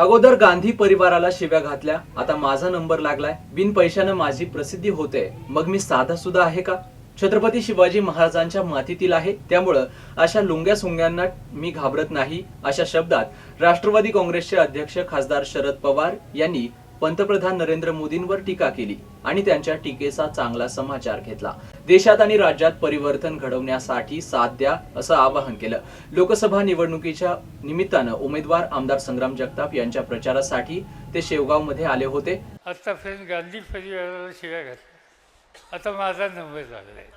अगोदर गांधी परिवाराला शिव्या घातल्या. आता माझा नंबर लागलाय. बिन पैशानं माझी प्रसिद्धी होते. मग मी साधा सुद्धा आहे का? छत्रपती शिवाजी महाराजांच्या मातीतील आहे. त्यामुळं अशा लुंग्या सुंग्यांना मी घाबरत नाही. अशा शब्दात राष्ट्रवादी काँग्रेसचे अध्यक्ष खासदार शरद पवार यांनी पंतप्रधान नरेंद्र मोदींवर टीका केली आणि त्यांच्या टीकेचा चांगला समाचार घेतला. देशात आणि राज्यात परिवर्तन घडवण्यासाठी साथ द्या असं आवाहन केलं. लोकसभा निवडणुकीच्या निमित्तानं उमेदवार आमदार संग्राम जगताप यांच्या प्रचारासाठी ते शेवगावमध्ये आले होते. आतापर्यंत गांधी परिवाराला शिव्या घातल्या. आता माझा नंबर झाला आहे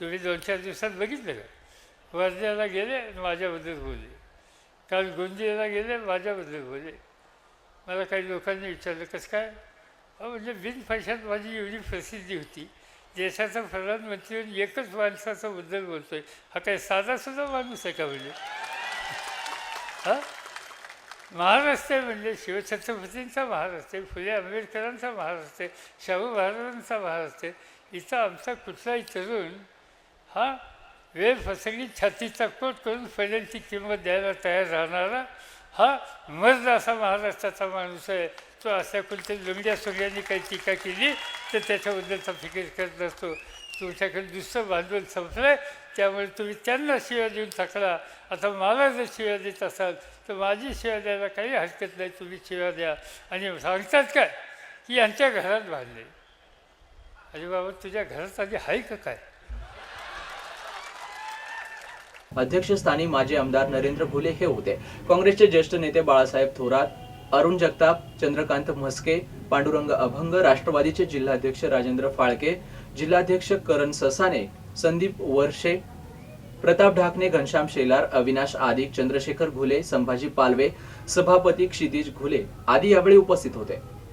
तुम्ही दोन चार दिवसात बघितलं का? वर्ध्याला गेले माझ्याबद्दल बोलले. काल गोंदियाला गेले माझ्याबद्दल बोलले. मला काही लोकांनी विचारलं कसं काय? अहो म्हणजे बिन पैशात माझी एवढी प्रसिद्धी होती. देशाचा प्रधानमंत्री एकच माणसाचा बद्दल बोलतोय. हा काही साधासुद्धा माणूस आहे का म्हणजे? हां? महाराष्ट्र म्हणजे शिवछत्रपतींचा महाराष्ट्र फुले आंबेडकरांचा महाराष्ट्र शाहू महाराजांचा महाराष्ट्र इथं आमचा कुठलाही तरुण हा वेळ फसंगी छातीचा कोट करून पहिल्यांची किंमत द्यायला तयार राहणारा हा मर्द असा महाराष्ट्राचा माणूस आहे. तो अशा कोणत्या लंगड्या सोंग्यांनी काही टीका केली तर त्याच्याबद्दलचा फिकीर करत असतो. तुमच्याकडे दुसरं भांडवल संपलं आहे त्यामुळे तुम्ही त्यांना शिव्या देऊन थकला आता मला जर शिव्या देत असाल तर माझी शिव्या द्यायला काही हरकत नाही तुम्ही शिव्या द्या. आणि सांगतात काय की यांच्या घरात बांधले अरे बाबा तुझ्या घरात आधी आहे का काय? अध्यक्षस्थानी माजी आमदार नरेंद्र घुले हे होते. काँग्रेसचे ज्येष्ठ नेते बाळासाहेब थोरात अरुण जगताप चंद्रकांत म्हस्के पांडुरंग अभंग राष्ट्रवादीचे जिल्हाध्यक्ष राजेंद्र फाळके जिल्हाध्यक्ष करण ससाने संदीप वर्षे प्रताप ढाकणे घनश्याम शेलार अविनाश आदिक चंद्रशेखर घुले संभाजी पालवे सभापती क्षितिज घुले आदी यावेळी उपस्थित होते.